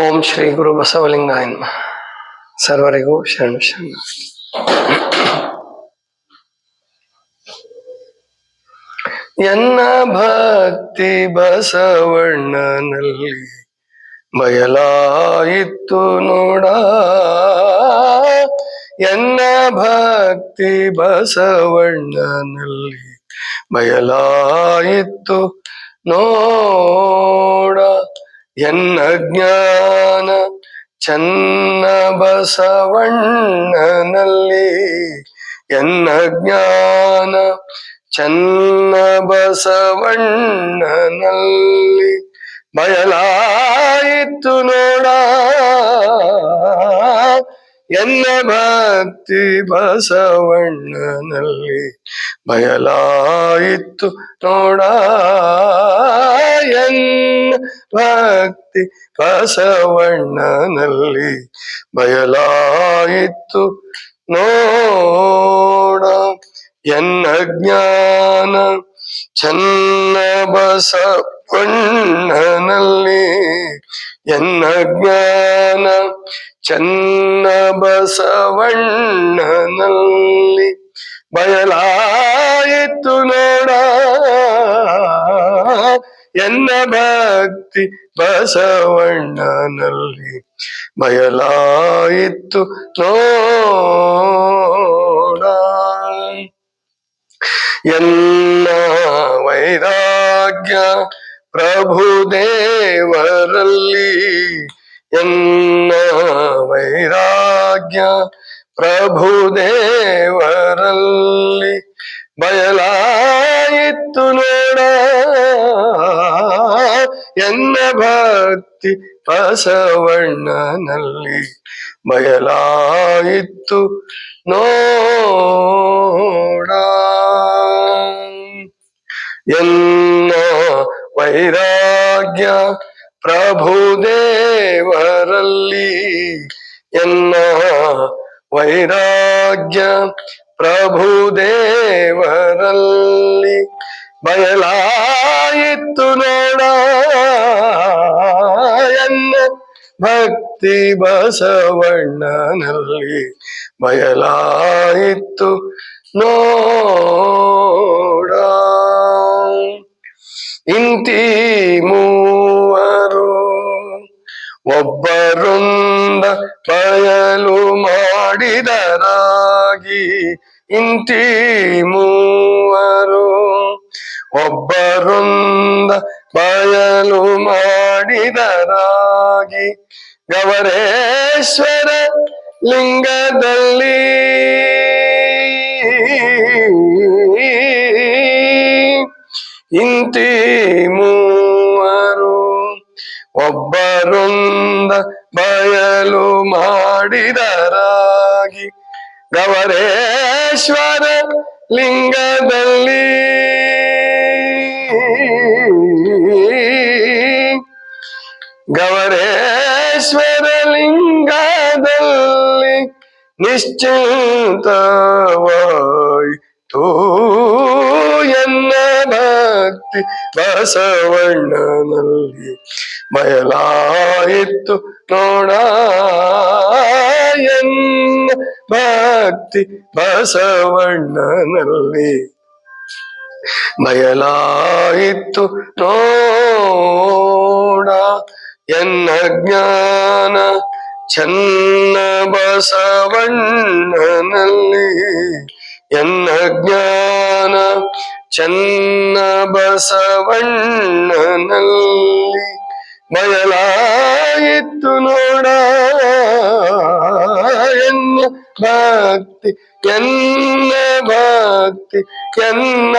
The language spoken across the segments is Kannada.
ಓಂ ಶ್ರೀ ಗುರು ಬಸವಲಿಂಗಾಯ ನಮಃ ಸರ್ವರಿಗೂ ಶರಣ ಶರಣ. ಎನ್ನ ಭಕ್ತಿ ಬಸವಣ್ಣನಲ್ಲಿ ಬಯಲಾಯಿತು ನೋಡ. ಎನ್ನ ಭಕ್ತಿ ಬಸವಣ್ಣನಲ್ಲಿ ಬಯಲಾಯಿತು ನೋಡ. ಎನ್ನ ಜ್ಞಾನ ಚನ್ನ ಬಸವಣ್ಣನಲ್ಲಿ ಎನ್ನ ಜ್ಞಾನ ಚನ್ನ ಬಸವಣ್ಣನಲ್ಲಿ ಬಯಲಾಯಿತು ನೋಡ. ಎನ್ನ ಭಕ್ತಿ ಬಸವಣ್ಣನಲ್ಲಿ. ಬಯಲಾಯಿತು ನೋಡ. ಎನ್ನ ಭಕ್ತಿ ಬಸವಣ್ಣನಲ್ಲಿ ಬಯಲಾಯಿತು. ನೋಡ ಎನ್ನ ಜ್ಞಾನ ಚನ್ನ ಬಸವಣ್ಣನಲ್ಲಿ. ಎನ್ನ ಜ್ಞಾನ ಚನ್ನ ಬಸವಣ್ಣನಲ್ಲಿ ಬಯಲಾಯಿತು. ನೋಡ ಎನ್ನ ಭಕ್ತಿ ಬಸವಣ್ಣನಲ್ಲಿ ಬಯಲಾಯಿತು ನೋಡ. ಎನ್ನ ವೈರಾಗ್ಯ ಪ್ರಭುದೇವರಲ್ಲಿ ಎನ್ನ ವೈರಾಗ್ಯ ಪ್ರಭುದೇವರಲ್ಲಿ ಬಯಲಾಯಿತು ನೋಡ. ಎನ್ನ ಭಕ್ತಿ ಬಸವಣ್ಣನಲ್ಲಿ ಬಯಲಾಯಿತು ನೋಡ. ಎನ್ನ ವೈರಾಗ್ಯ ಪ್ರಭುದೇವರಲ್ಲಿ ಎನ್ನ ವೈರಾಗ್ಯ ಪ್ರಭುದೇವರಲ್ಲಿ ಬಯಲಾಯಿತು ನೋಡ. ಭಕ್ತಿ ಬಸವಣ್ಣನಲ್ಲಿ ಬಯಲಾಯಿತು. ನೋಡ. ಇಂತಿ ಮೂವರು ಒಬ್ಬರೊಂದ ಬಯಲು ಮಾಡಿದರಾಗಿ ಇಂತಿ ಮೂವರು ಒಬ್ಬರೊಂದ ಬಯಲು ಮಾಡಿದರಾಗಿ ಗವರೇಶ್ವರ ಲಿಂಗದಲ್ಲಿ. ಇಂತಿ ಮೂವರು ಒಬ್ಬರೊಂದ ಬಯಲು ಮಾಡಿದರಾಗಿ ಗವರೇಶ್ವರ ಲಿಂಗದಲ್ಲಿ. ನಿಶ್ಚಿಂತವಾಯಿತು ಎನ್ನ ಭಕ್ತಿ ಬಸವಣ್ಣನಲ್ಲಿ ಬಯಲಾಯಿತು ನೋಡ ಎನ್ನ ಭಕ್ತಿ ಬಸವಣ್ಣನಲ್ಲಿ ಬಯಲಾಯಿತು ನೋಡ ಎನ್ನ ಜ್ಞಾನ ಚನ್ನ ಬಸವಣ್ಣನಲ್ಲಿ ಎನ್ನ ಜ್ಞಾನ ಚನ್ನ ಬಸವಣ್ಣನಲ್ಲಿ ಬಯಲಾಯಿತು ನೋಡ ಎನ್ನ ಭಕ್ತಿ ಎನ್ನ ಭಕ್ತಿ ಎನ್ನ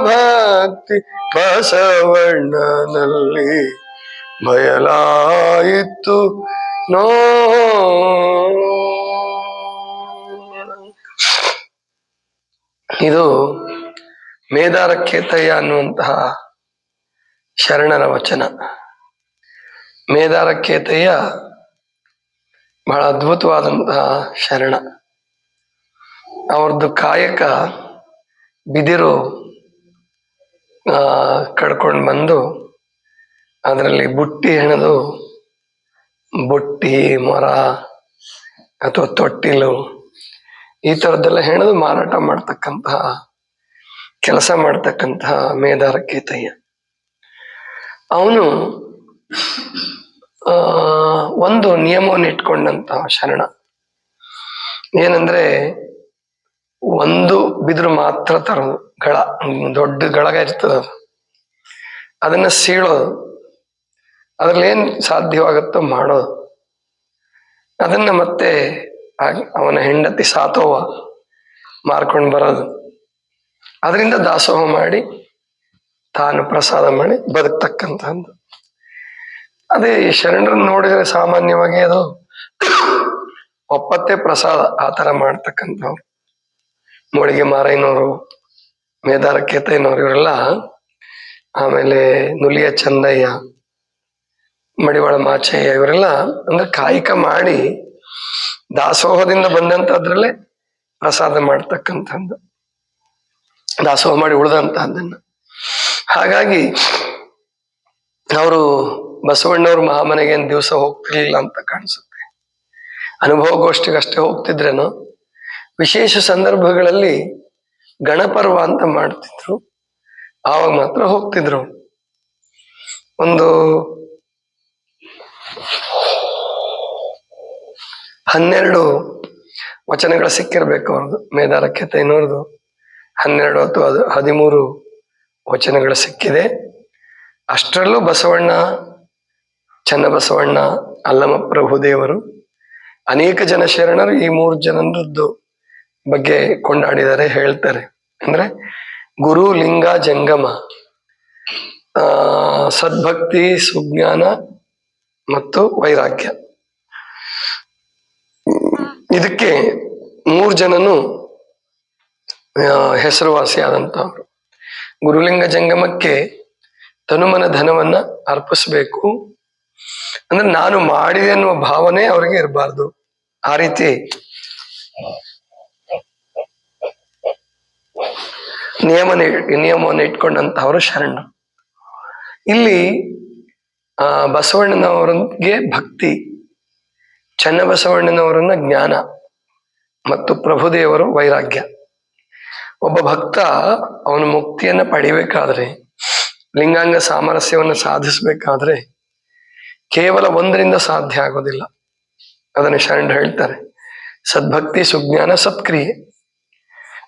ಭಕ್ತಿ ಬಸವಣ್ಣನಲ್ಲಿ ಬಯಲಾಯಿತು ನೋಡ ಇದು ಮೇದಾರಕ್ಕೇತಯ್ಯ ಅನ್ನುವಂತಹ ಶರಣರ ವಚನ. ಮೇದಾರಕ್ಕೇತಯ್ಯ ಬಹಳ ಅದ್ಭುತವಾದಂತಹ ಶರಣ. ಅವ್ರದ್ದು ಕಾಯಕ ಬಿದಿರು ಕಡ್ಕೊಂಡು ಬಂದು ಅದರಲ್ಲಿ ಬುಟ್ಟಿ ಹೆಣೆದು ಬುಟ್ಟಿ, ಮರ ಅಥವಾ ತೊಟ್ಟಿಲು, ಈ ಥರದ್ದೆಲ್ಲ ಹೆಣದು ಮಾರಾಟ ಮಾಡ್ತಕ್ಕಂತಹ ಕೆಲಸ ಮಾಡ್ತಕ್ಕಂತಹ ಮೇದಾರ ಕೇತಯ್ಯ. ಅವನು ಒಂದು ನಿಯಮವನ್ನು ಇಟ್ಕೊಂಡಂತ ಶರಣ. ಏನಂದ್ರೆ, ಒಂದು ಬಿದಿರು ಮಾತ್ರ ತರೋದು, ಗಳ, ದೊಡ್ಡ ಗಳಗ ಇರ್ತದ ಅದು ಅದನ್ನ ಸೀಳೋದು. ಅದ್ರಲ್ಲಿ ಏನ್ ಸಾಧ್ಯವಾಗುತ್ತೋ ಮಾಡೋದು ಅದನ್ನ ಮತ್ತೆ ಅವನ ಹೆಂಡತಿ ಸಾತೋವ ಮಾರ್ಕೊಂಡು ಬರೋದು. ಅದರಿಂದ ದಾಸೋಹ ಮಾಡಿ ತಾನು ಪ್ರಸಾದ ಮಾಡಿ ಬದುಕ್ತಕ್ಕಂಥದ್ದು ಅದೇ ಈ ಶರಣರನ್ನು ನೋಡಿದ್ರೆ ಸಾಮಾನ್ಯವಾಗಿ ಅದು ಒಪ್ಪತ್ತೆ ಪ್ರಸಾದ ಆ ಥರ ಮಾಡ್ತಕ್ಕಂಥವ್ರು. ಮೂಳಿಗೆ ಮಾರೈನವರು ಮೇದಾರ ಕೇತೈನವರು ಇವರೆಲ್ಲ ಆಮೇಲೆ ನುಲಿಯ ಚಂದಯ್ಯ ಮಡಿವಾಳ ಮಾಚಯ್ಯ ಇವರೆಲ್ಲ ಅಂದ್ರೆ ಕಾಯಕ ಮಾಡಿ ದಾಸೋಹದಿಂದ ಬಂದಂತದ್ರಲ್ಲೇ ಪ್ರಸಾದ ಮಾಡ್ತಕ್ಕಂಥದ್ದು. ದಾಸೋಹ ಮಾಡಿ ಉಳಿದಂತಹದ್ದನ್ನ. ಹಾಗಾಗಿ ಅವರು ಬಸವಣ್ಣವ್ರ ಮಹಾಮನೆಗೆ ಏನ್ ದಿವಸ ಹೋಗ್ತಿರ್ಲಿಲ್ಲ ಅಂತ ಕಾಣಿಸುತ್ತೆ. ಅನುಭವಗೋಷ್ಠಿಗಷ್ಟೇ ಹೋಗ್ತಿದ್ರೇನೋ, ವಿಶೇಷ ಸಂದರ್ಭಗಳಲ್ಲಿ ಗಣಪರ್ವ ಅಂತ ಮಾಡ್ತಿದ್ರು. ಆವಾಗ ಮಾತ್ರ ಹೋಗ್ತಿದ್ರು. ಒಂದು ಹನ್ನೆರಡು ವಚನಗಳು ಸಿಕ್ಕಿರಬೇಕು ಅವ್ರದ್ದು ಮೇಧಾರಕ್ಕೆ ತೈನೋರ್ದು ಹನ್ನೆರಡು ಅಥವಾ ಹದಿಮೂರು ವಚನಗಳು ಸಿಕ್ಕಿದೆ. ಅಷ್ಟರಲ್ಲೂ ಬಸವಣ್ಣ, ಚನ್ನಬಸವಣ್ಣ ಅಲ್ಲಮ ಪ್ರಭುದೇವರು ಅನೇಕ ಜನ ಶರಣರು ಈ ಮೂರು ಜನರದ್ದು ಬಗ್ಗೆ ಕೊಂಡಾಡಿದ್ದಾರೆ, ಹೇಳ್ತಾರೆ. ಅಂದ್ರೆ ಗುರು ಲಿಂಗ ಜಂಗಮ ಸದ್ಭಕ್ತಿ, ಸುಜ್ಞಾನ ಮತ್ತು ವೈರಾಗ್ಯ. ಇದಕ್ಕೆ ಮೂರು ಜನನು ಹೆಸರುವಾಸಿ ಹೆಸರುವಾಸಿಯಾದಂತವ್ರು ಗುರುಲಿಂಗ ಜಂಗಮಕ್ಕೆ ತನುಮನ ಧನವನ್ನ ಅರ್ಪಿಸ್ಬೇಕು. ಅಂದ್ರೆ ನಾನು ಮಾಡಿದೆ ಅನ್ನುವ ಭಾವನೆ ಅವ್ರಿಗೆ ಇರಬಾರ್ದು. ಆ ರೀತಿ ನಿಯಮ ನಿಯಮವನ್ನು ಇಟ್ಕೊಂಡಂತಹವರು ಶರಣ ಇಲ್ಲಿ, ಆ ಬಸವಣ್ಣನವರಿಗೆ ಭಕ್ತಿ. ಚನ್ನಬಸವಣ್ಣನವರನ್ನ ಜ್ಞಾನ ಮತ್ತು ಪ್ರಭುದೇವರು ವೈರಾಗ್ಯ. ಒಬ್ಬ ಭಕ್ತ ಅವನು ಮುಕ್ತಿಯನ್ನ ಪಡಿಬೇಕಾದ್ರೆ, ಲಿಂಗಾಂಗ ಸಾಮರಸ್ಯವನ್ನು ಸಾಧಿಸಬೇಕಾದ್ರೆ ಕೇವಲ ಒಂದರಿಂದ ಸಾಧ್ಯ ಆಗೋದಿಲ್ಲ. ಅದನ್ನು ಶರಣರು ಹೇಳ್ತಾರೆ. ಸದ್ಭಕ್ತಿ, ಸುಜ್ಞಾನ, ಸತ್ಕ್ರಿಯೆ.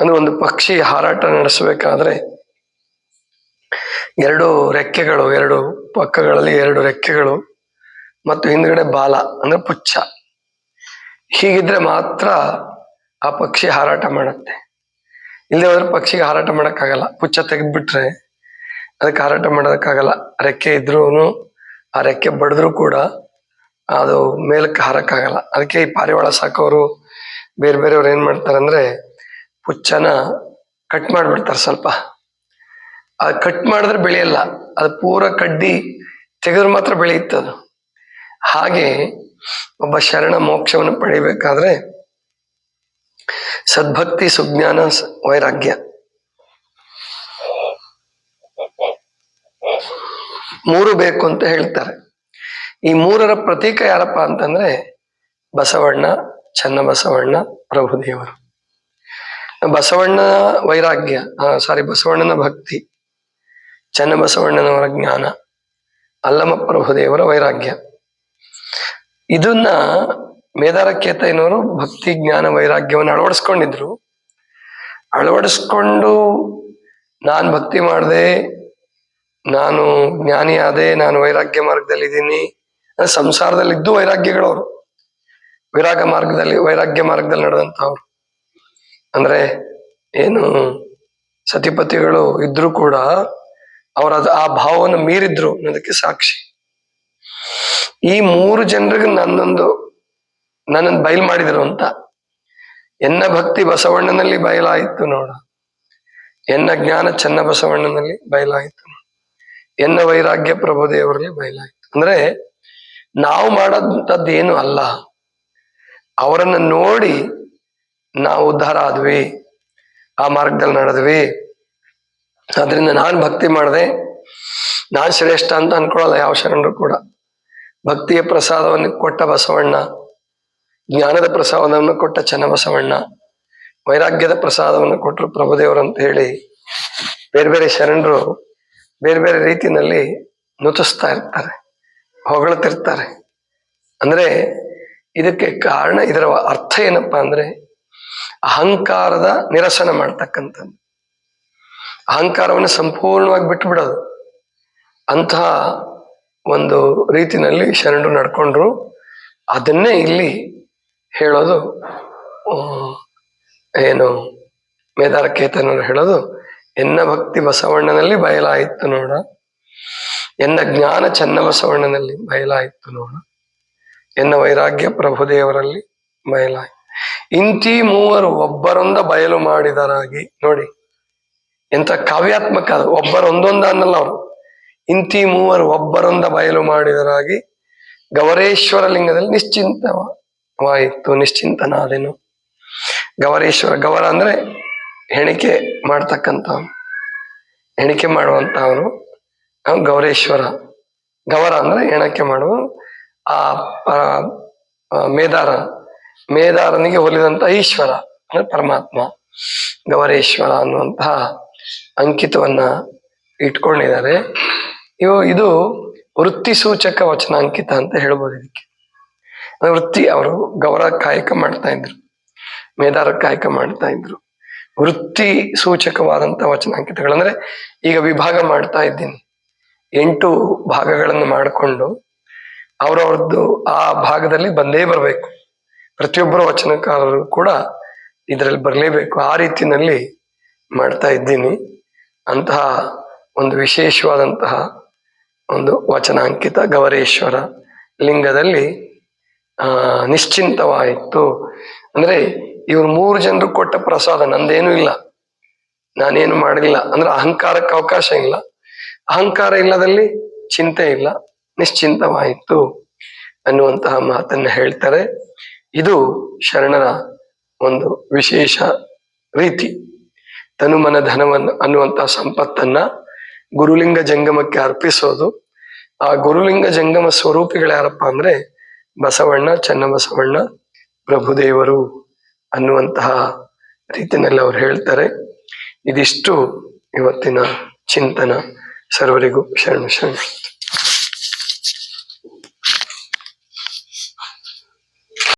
ಅಂದ್ರೆ ಒಂದು ಪಕ್ಷಿ ಹಾರಾಟ ನಡೆಸಬೇಕಾದ್ರೆ ಎರಡು ರೆಕ್ಕೆಗಳು, ಎರಡು ಪಕ್ಕಗಳಲ್ಲಿ ಎರಡು ರೆಕ್ಕೆಗಳು ಮತ್ತು ಹಿಂದ್ಗಡೆ ಬಾಲ, ಅಂದ್ರೆ ಪುಚ್ಛ ಹೀಗಿದ್ರೆ ಮಾತ್ರ ಆ ಪಕ್ಷಿ ಹಾರಾಟ ಮಾಡುತ್ತೆ. ಇಲ್ಲದೆ ಹೋದ್ರೆ ಪಕ್ಷಿಗೆ ಹಾರಾಟ ಮಾಡೋಕ್ಕಾಗಲ್ಲ. ಪುಚ್ಚ ತೆಗೆದ್ಬಿಟ್ರೆ ಅದಕ್ಕೆ ಹಾರಾಟ ಮಾಡೋದಕ್ಕಾಗಲ್ಲ. ರೆಕ್ಕೆ ಇದ್ರೂ ಆ ರೆಕ್ಕೆ ಬಡಿದ್ರು ಕೂಡ ಅದು ಮೇಲಕ್ಕೆ ಹಾರಕ್ಕಾಗಲ್ಲ. ಅದಕ್ಕೆ ಈ ಪಾರಿವಾಳ ಸಾಕೋರು ಬೇರೆ ಬೇರೆಯವ್ರು ಏನ್ ಮಾಡ್ತಾರೆ ಅಂದ್ರೆ ಪುಚ್ಚನ ಕಟ್ ಮಾಡ್ಬಿಡ್ತಾರೆ ಸ್ವಲ್ಪ. ಅದು ಕಟ್ ಮಾಡಿದ್ರೆ ಬೆಳೆಯಲ್ಲ. ಅದು ಪೂರ ಕಡ್ಡಿ ತೆಗೆದ್ರೆ ಮಾತ್ರ ಬೆಳೆಯುತ್ತದು ಹಾಗೆ ಒಬ್ಬ ಶರಣ ಮೋಕ್ಷವನ್ನು ಪಡಿಬೇಕಾದ್ರೆ ಸದ್ಭಕ್ತಿ ಸುಜ್ಞಾನ ವೈರಾಗ್ಯ. ಮೂರು ಬೇಕು ಅಂತ ಹೇಳ್ತಾರೆ. ಈ ಮೂರರ ಪ್ರತೀಕ ಯಾರಪ್ಪ ಅಂತಂದ್ರೆ ಬಸವಣ್ಣ, ಚನ್ನಬಸವಣ್ಣ, ಪ್ರಭುದೇವರು. ಬಸವಣ್ಣ ವೈರಾಗ್ಯ ಸಾರಿ ಬಸವಣ್ಣನ ಭಕ್ತಿ, ಚನ್ನಬಸವಣ್ಣನವರ ಜ್ಞಾನ ಅಲ್ಲಮ ಪ್ರಭುದೇವರ ವೈರಾಗ್ಯ. ಇದನ್ನ ಮೇದಾರ ಕೇತಯ್ಯನವರು ಭಕ್ತಿ, ಜ್ಞಾನ, ವೈರಾಗ್ಯವನ್ನು ಅಳವಡಿಸ್ಕೊಂಡಿದ್ರು. ಅಳವಡಿಸ್ಕೊಂಡು ನಾನು ಭಕ್ತಿ ಮಾಡಿದೆ, ನಾನು ಜ್ಞಾನಿ ಆದೆ, ನಾನು ವೈರಾಗ್ಯ ಮಾರ್ಗದಲ್ಲಿ ಇದ್ದೀನಿ ಸಂಸಾರದಲ್ಲಿ ಇದ್ದು ವೈರಾಗ್ಯಗಳವರು. ವಿರಾಗ ಮಾರ್ಗದಲ್ಲಿ, ವೈರಾಗ್ಯ ಮಾರ್ಗದಲ್ಲಿ ನಡೆದಂತವ್ರು ಅಂದ್ರೆ ಏನು ಸತಿಪತಿಗಳು ಇದ್ರು ಕೂಡ ಅವರ ಆ ಭಾವವನ್ನು ಮೀರಿದ್ರು ಅನ್ನೋದಕ್ಕೆ ಸಾಕ್ಷಿ. ಈ ಮೂರು ಜನರಿಗೆ ನನ್ನೊಂದು, ನನ್ನನ್ನು ಬಯಲು ಮಾಡಿದ್ರು ಅಂತ. ಎನ್ನ ಭಕ್ತಿ ಬಸವಣ್ಣನಲ್ಲಿ ಬಯಲಾಯಿತು ನೋಡ. ಎನ್ನ ಜ್ಞಾನ ಚೆನ್ನ ಬಸವಣ್ಣನಲ್ಲಿ ಬಯಲಾಯಿತು ಎನ್ನ ವೈರಾಗ್ಯ ಪ್ರಭುದೇವರಲ್ಲಿ ಬಯಲಾಯಿತು. ಅಂದ್ರೆ ನಾವು ಮಾಡೋದಂಥದ್ದು ಏನು ಅಲ್ಲ. ಅವರನ್ನು ನೋಡಿ ನಾವು ಉದ್ಧಾರ ಆದ್ವಿ. ಆ ಮಾರ್ಗದಲ್ಲಿ ನಡೆದ್ವಿ. ಅದರಿಂದ ನಾನು ಭಕ್ತಿ ಮಾಡಿದೆ. ನಾನ್ ಶ್ರೇಷ್ಠ ಅಂತ ಅನ್ಕೊಳ್ಳಲ್ಲ ಯಾವ ಶರಣರು ಕೂಡ. ಭಕ್ತಿಯ ಪ್ರಸಾದವನ್ನು ಕೊಟ್ಟ ಬಸವಣ್ಣ, ಜ್ಞಾನದ ಪ್ರಸಾದವನ್ನು ಕೊಟ್ಟ ಚನ್ನಬಸವಣ್ಣ, ವೈರಾಗ್ಯದ ಪ್ರಸಾದವನ್ನು ಕೊಟ್ಟರು ಪ್ರಭುದೇವರು ಅಂತ ಹೇಳಿ ಬೇರೆ ಬೇರೆ ಶರಣರು ಬೇರೆ ಬೇರೆ ರೀತಿಯಲ್ಲಿ ನುತಿಸ್ತಾ ಇರ್ತಾರೆ ಹೊಗಳುತ್ತಿರ್ತಾರೆ ಅಂದ್ರೆ ಇದಕ್ಕೆ ಕಾರಣ, ಇದರ ಅರ್ಥ ಏನಪ್ಪಾ ಅಂದ್ರೆ ಅಹಂಕಾರದ ನಿರಸನ ಮಾಡ್ತಕ್ಕಂಥದ್ದು. ಅಹಂಕಾರವನ್ನು ಸಂಪೂರ್ಣವಾಗಿ ಬಿಟ್ಟು ಬಿಡೋದು ಅಂತಹ ಒಂದು ರೀತಿನಲ್ಲಿ ಶರಣರು ನಡ್ಕೊಂಡ್ರು. ಅದನ್ನೇ ಇಲ್ಲಿ ಹೇಳೋದು ಏನು ಮೇದಾರಕೇತನರು ಹೇಳೋದು, ಎನ್ನ ಭಕ್ತಿ ಬಸವಣ್ಣನಲ್ಲಿ ಬಯಲಾಯಿತು ನೋಡ, ಎನ್ನ ಜ್ಞಾನ ಚನ್ನ ಬಸವಣ್ಣನಲ್ಲಿ ಬಯಲಾಯಿತು ನೋಡ, ಎನ್ನ ವೈರಾಗ್ಯ ಪ್ರಭುದೇವರಲ್ಲಿ ಬಯಲಾಯಿತು. ಇಂತಿ ಮೂವರು ಒಬ್ಬರೊಂದ ಬಯಲು ಮಾಡಿದರಾಗಿ, ನೋಡಿ, ಎಂತ ಕಾವ್ಯಾತ್ಮಕ ಒಬ್ಬರೊಂದೊಂದ ಒಬ್ಬರು ಅನ್ನಲ್ಲ ಅವರು. ಇಂತಿ ಮೂವರು ಒಬ್ಬರೊಂದ ಬಯಲು ಮಾಡಿದರಾಗಿ ಗವರೇಶ್ವರ ಲಿಂಗದಲ್ಲಿ ನಿಶ್ಚಿಂತವಾಯಿತು, ನಿಶ್ಚಿಂತನಾದೆನು. ಗವರೇಶ್ವರ, ಗವರ ಅಂದ್ರೆ ಹೆಣಿಕೆ ಮಾಡ್ತಕ್ಕಂಥ, ಹೆಣಿಕೆ ಮಾಡುವಂತವನು ಅವನು ಗೌರೇಶ್ವರ ಗವರ ಅಂದ್ರೆ ಎಣಕೆ ಮಾಡುವ ಆ ಮೇದಾರ, ಮೇದಾರನಿಗೆ ಒಲಿದಂತ ಈಶ್ವರ ಅಂದ್ರೆ ಪರಮಾತ್ಮ. ಗವರೇಶ್ವರ ಅನ್ನುವಂತಹ ಅಂಕಿತವನ್ನ ಇಟ್ಕೊಂಡಿದ್ದಾರೆ. ಇವು ಇದು ವೃತ್ತಿ ಸೂಚಕ ವಚನಾಂಕಿತ ಅಂತ ಹೇಳ್ಬೋದು ಇದಕ್ಕೆ. ವೃತ್ತಿ ಅವರು ಗೌರವ ಕಾಯಕ ಮಾಡ್ತಾ ಇದ್ರು. ಮೇಧಾರ ಕಾಯಕ ಮಾಡ್ತಾ ಇದ್ರು. ವೃತ್ತಿ ಸೂಚಕವಾದಂತ ವಚನಾಂಕಿತಗಳು ಅಂದ್ರೆ ಈಗ ವಿಭಾಗ ಮಾಡ್ತಾ ಇದ್ದೀನಿ. ಎಂಟು ಭಾಗಗಳನ್ನು ಮಾಡಿಕೊಂಡು ಅವ್ರವ್ರದ್ದು ಆ ಭಾಗದಲ್ಲಿ ಬಂದೇ ಬರಬೇಕು. ಪ್ರತಿಯೊಬ್ಬರು ವಚನಕಾರರು ಕೂಡ ಇದರಲ್ಲಿ ಬರಲೇಬೇಕು. ಆ ರೀತಿಯಲ್ಲಿ ಮಾಡ್ತಾ ಇದ್ದೀನಿ. ಅಂತಹ ಒಂದು ವಿಶೇಷವಾದಂತಹ ಒಂದು ವಚನಾಂಕಿತ ಗವರೇಶ್ವರ ಲಿಂಗದಲ್ಲಿ ನಿಶ್ಚಿಂತವಾಯಿತು. ಅಂದ್ರೆ ಇವ್ರು ಮೂರು ಜನರು ಕೊಟ್ಟ ಪ್ರಸಾದ ನಂದೇನು ಇಲ್ಲ. ನಾನೇನು ಮಾಡಲಿಲ್ಲ ಅಂದ್ರೆ ಅಹಂಕಾರಕ್ಕೆ ಅವಕಾಶ ಇಲ್ಲ. ಅಹಂಕಾರ ಇಲ್ಲದಲ್ಲಿ ಚಿಂತೆ ಇಲ್ಲ. ನಿಶ್ಚಿಂತವಾಯಿತು ಅನ್ನುವಂತಹ ಮಾತನ್ನ ಹೇಳ್ತಾರೆ. ಇದು ಶರಣರ ಒಂದು ವಿಶೇಷ ರೀತಿ. ತನುಮನ ಧನವನ್ನು ಅನ್ನುವಂತಹ ಸಂಪತ್ತನ್ನ ಗುರುಲಿಂಗ ಜಂಗಮಕ್ಕೆ ಅರ್ಪಿಸೋದು. ಆ ಗುರುಲಿಂಗ ಜಂಗಮ ಸ್ವರೂಪಿಗಳು ಯಾರಪ್ಪ ಅಂದ್ರೆ ಬಸವಣ್ಣ, ಚನ್ನಬಸವಣ್ಣ, ಪ್ರಭುದೇವರು ಅನ್ನುವಂತಹ ರೀತಿಯಲ್ಲಿ ಅವ್ರು ಹೇಳ್ತಾರೆ. ಇದಿಷ್ಟು ಇವತ್ತಿನ ಚಿಂತನ. ಸರ್ವರಿಗೂ ಶರಣ ಶರಣ.